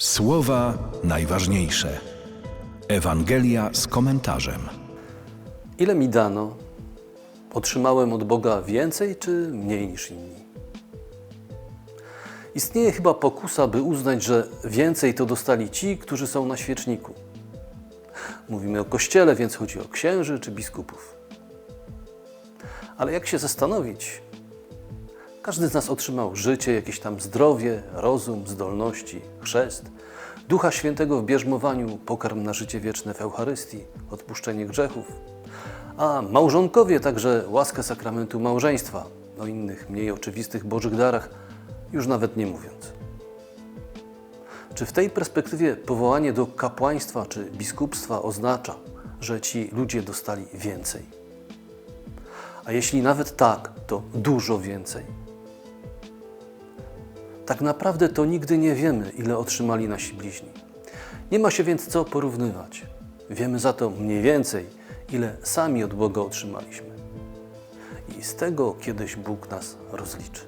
Słowa najważniejsze. Ewangelia z komentarzem. Ile mi dano? Otrzymałem od Boga więcej czy mniej niż inni? Istnieje chyba pokusa, by uznać, że więcej to dostali ci, którzy są na świeczniku. Mówimy o kościele, więc chodzi o księży czy biskupów. Ale jak się zastanowić, każdy z nas otrzymał życie, jakieś tam zdrowie, rozum, zdolności, chrzest, Ducha Świętego w bierzmowaniu, pokarm na życie wieczne w Eucharystii, odpuszczenie grzechów, a małżonkowie także łaskę sakramentu małżeństwa, o innych mniej oczywistych Bożych darach, już nawet nie mówiąc. Czy w tej perspektywie powołanie do kapłaństwa czy biskupstwa oznacza, że ci ludzie dostali więcej? A jeśli nawet tak, to dużo więcej. Tak naprawdę to nigdy nie wiemy, ile otrzymali nasi bliźni. Nie ma się więc co porównywać. Wiemy za to mniej więcej, ile sami od Boga otrzymaliśmy. I z tego kiedyś Bóg nas rozliczy.